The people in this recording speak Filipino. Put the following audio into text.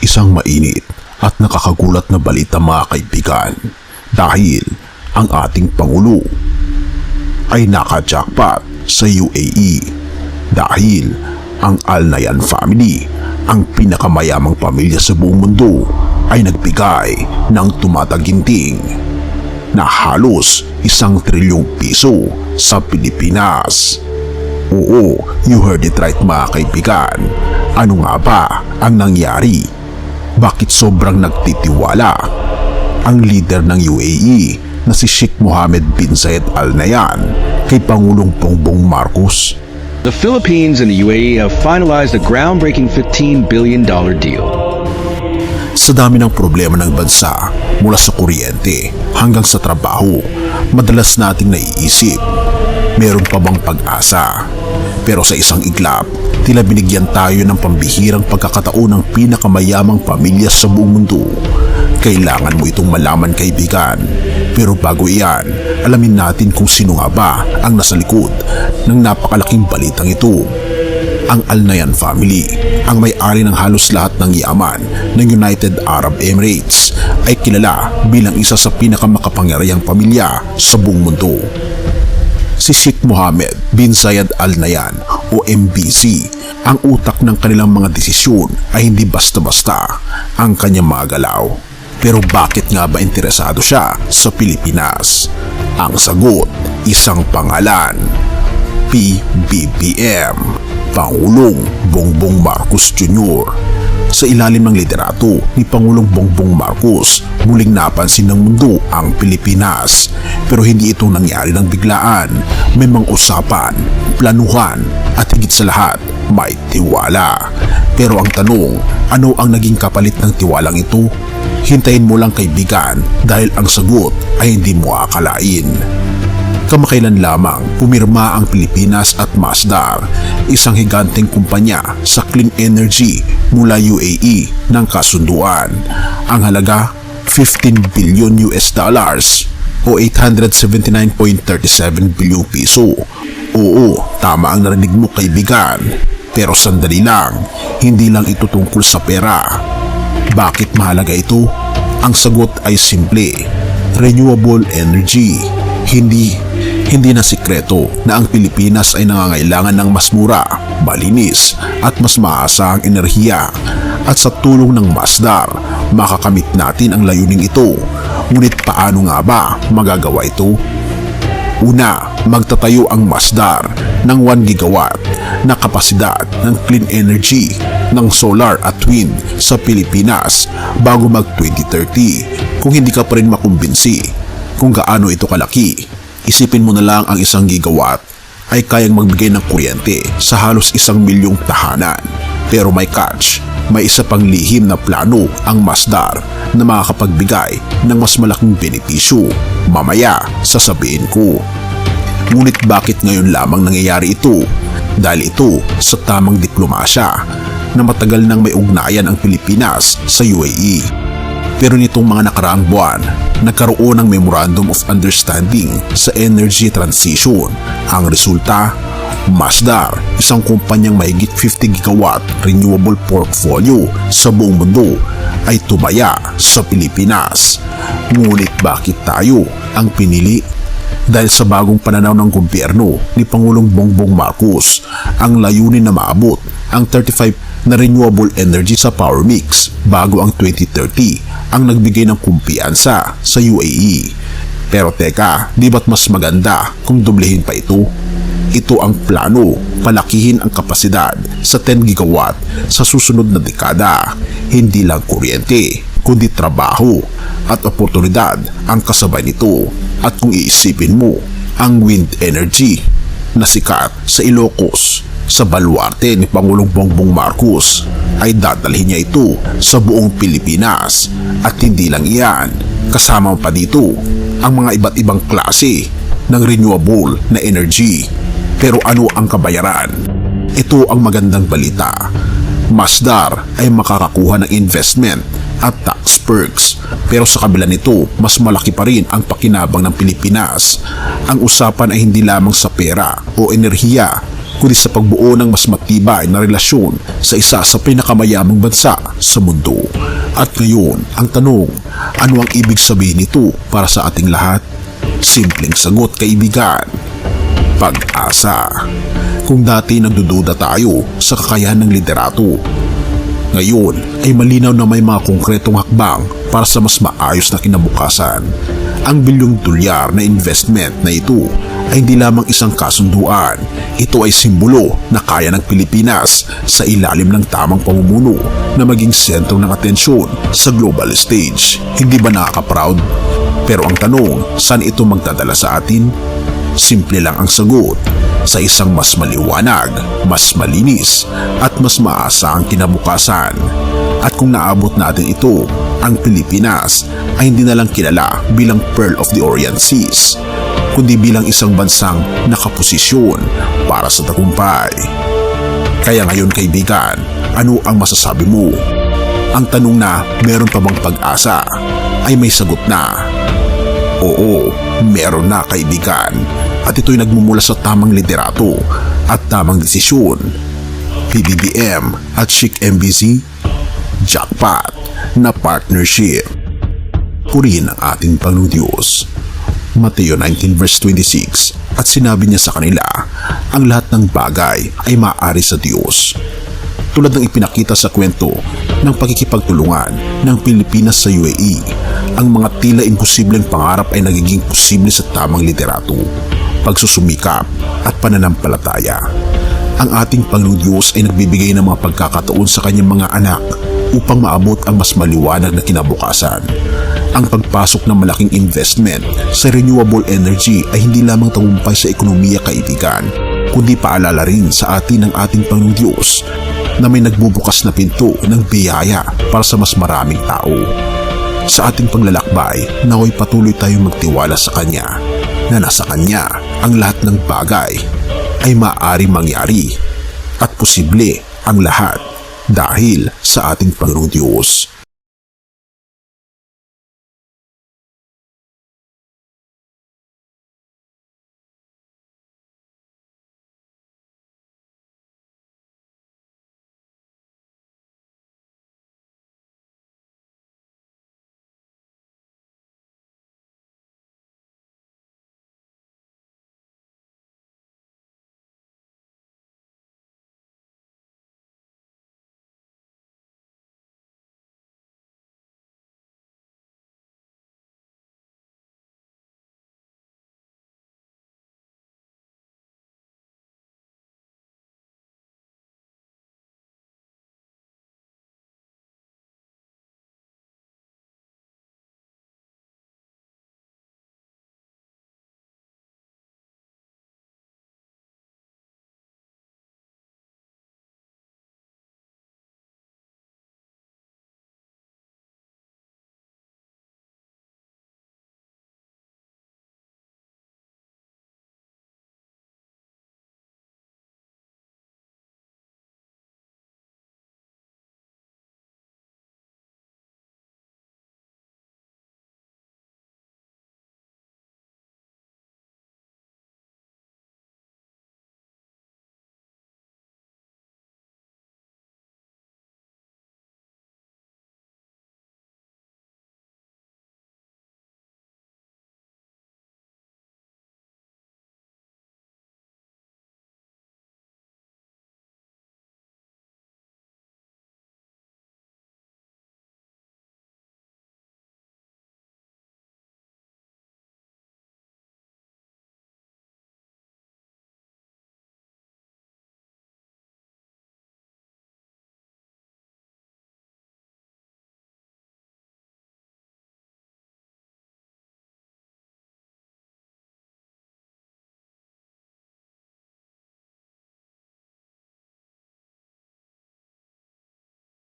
Isang mainit at nakakagulat na balita mga kaibigan dahil ang ating Pangulo ay naka-jackpot sa UAE dahil ang Al Nayan family, ang pinakamayamang pamilya sa buong mundo, ay nagbigay ng tumataginting na halos isang trilyong piso sa Pilipinas. Oo, you heard it right mga kaibigan. Ano nga ba ang nangyari? Bakit sobrang nagtitiwala ang leader ng UAE na si Sheikh Mohammed bin Zayed Al Nahyan kay Pangulong Bongbong Marcos? The Philippines and the UAE have finalized a groundbreaking $15 billion deal. Sa dami ng problema ng bansa, mula sa kuryente hanggang sa trabaho, madalas nating naiisip, meron pa bang pag-asa? Pero sa isang iglap, tila binigyan tayo ng pambihirang pagkakataon ng pinakamayamang pamilya sa buong mundo. Kailangan mo itong malaman kaibigan. Pero bago iyan, alamin natin kung sino nga ba ang nasa likod ng napakalaking balitang ito ang Al Nahyan family, ang may-ari ng halos lahat ng yaman ng United Arab Emirates, ay kilala bilang isa sa pinakamakapangyarihang pamilya sa buong mundo. Si Sheikh Mohammed bin Zayed Al Nahyan o MBC, ang utak ng kanilang mga desisyon ay hindi basta-basta ang kanyang mga galaw. Pero bakit nga ba interesado siya sa Pilipinas? Ang sagot, isang pangalan, PBBM, Pangulong Bongbong Marcos Jr. Sa ilalim ng liderato ni Pangulong Bongbong Marcos, muling napansin ng mundo ang Pilipinas. Pero hindi ito nangyari ng biglaan. May mga usapan, planuhan, at higit sa lahat, may tiwala. Pero ang tanong, ano ang naging kapalit ng tiwalang ito? Hintayin mo lang kaibigan dahil ang sagot ay hindi mo akalain. Kamakailan lamang pumirma ang Pilipinas at Masdar, isang higanteng kumpanya sa clean energy mula UAE ng kasunduan. Ang halaga 15 billion US dollars o 879.37 bilyong piso. Oo, tama ang narinig mo kaibigan. Pero sandali lang, hindi lang ito tungkol sa pera. Bakit mahalaga ito? Ang sagot ay simple, renewable energy. Hindi hindi na sikreto na ang Pilipinas ay nangangailangan ng mas mura, malinis at mas maasahang enerhiya at sa tulong ng Masdar, makakamit natin ang layuning ito. Ngunit paano nga ba magagawa ito? Una, magtatayo ang Masdar ng 1 gigawatt na kapasidad ng clean energy ng solar at wind sa Pilipinas bago mag 2030 kung hindi ka pa rin makumbinsi kung gaano ito kalaki Isipin mo na lang ang isang gigawatt ay kayang magbigay ng kuryente sa halos isang milyong tahanan. Pero may catch, may isa pang lihim na plano ang Masdar na makakapagbigay ng mas malaking benepisyo. Mamaya, sasabihin ko. Ngunit bakit ngayon lamang nangyayari ito? Dahil ito sa tamang diplomasya na matagal nang may ugnayan ang Pilipinas sa UAE. Pero nitong mga nakaraang buwan, nagkaroon ng Memorandum of Understanding sa energy transition. Ang resulta, Masdar, isang kumpanyang mahigit 50 gigawatt renewable portfolio sa buong mundo ay tumaya sa Pilipinas. Ngunit bakit tayo ang pinili? Dahil sa bagong pananaw ng gobyerno ni Pangulong Bongbong Marcos, ang layunin na maabot ang 35 na renewable energy sa power mix bago ang 2030 ang nagbigay ng kumpiyansa sa UAE. Pero teka, di ba't mas maganda kung doblehin pa ito? Ito ang plano, palakihin ang kapasidad sa 10 gigawatt sa susunod na dekada. Hindi lang kuryente, kundi trabaho at oportunidad ang kasabay nito. At kung iisipin mo, ang wind energy na sikat sa Ilocos sa baluarte ni Pangulong Bongbong Marcos ay dadalhin niya ito sa buong Pilipinas at hindi lang iyan kasama pa dito ang mga iba't ibang klase ng renewable na energy pero ano ang kabayaran? Ito ang magandang balita Masdar ay makakakuha ng investment at tax perks. Pero sa kabila nito, mas malaki pa rin ang pakinabang ng Pilipinas. Ang usapan ay hindi lamang sa pera o enerhiya, kundi sa pagbuo ng mas matibay na relasyon sa isa sa pinakamayamang bansa sa mundo. At ngayon, ang tanong, ano ang ibig sabihin nito para sa ating lahat? Simpleng sagot kaibigan, pag-asa. Kung dati nagdududa tayo sa kakayahan ng liderato, ngayon ay malinaw na may mga konkretong hakbang para sa mas maayos na kinabukasan. Ang bilyong dolyar na investment na ito ay hindi lamang isang kasunduan. Ito ay simbolo na kaya ng Pilipinas sa ilalim ng tamang pamumuno na maging sentro ng atensyon sa global stage. Hindi ba nakaka-proud? Pero ang tanong, saan ito magdadala sa atin? Simple lang ang sagot sa isang mas maliwanag, mas malinis at mas maasahang kinabukasan. At kung naabot natin ito, ang Pilipinas ay hindi na lang kilala bilang Pearl of the Orient Seas, kundi bilang isang bansang nakaposisyon para sa tagumpay. Kaya ngayon kaibigan, ano ang masasabi mo? Ang tanong na meron pa bang pag-asa ay may sagot na. Oo, meron na kaibigan at ito'y nagmumula sa tamang liderato at tamang desisyon. PBBM at Chic MBZ, jackpot na partnership. Purihin ang ating Panginoon. Mateo 19 verse 26 at sinabi niya sa kanila, ang lahat ng bagay ay maaari sa Diyos. Tulad ng ipinakita sa kwento ng pagkikipagtulungan ng Pilipinas sa UAE, ang mga tila imposibleng pangarap ay nagiging posible sa tamang liderato, pagsusumikap at pananampalataya. Ang ating Panginoon Diyos ay nagbibigay ng mga pagkakataon sa kanyang mga anak upang maabot ang mas maliwanag na kinabukasan. Ang pagpasok ng malaking investment sa renewable energy ay hindi lamang tagumpay sa ekonomiya kaibigan, kundi paalala rin sa atin ng ating Panginoong Diyos na may nagbubukas na pinto ng biyaya para sa mas maraming tao. Sa ating paglalakbay, naway patuloy tayong magtiwala sa Kanya na nasa Kanya ang lahat ng bagay ay maaari mangyari at posible ang lahat dahil sa ating Panginoong Diyos.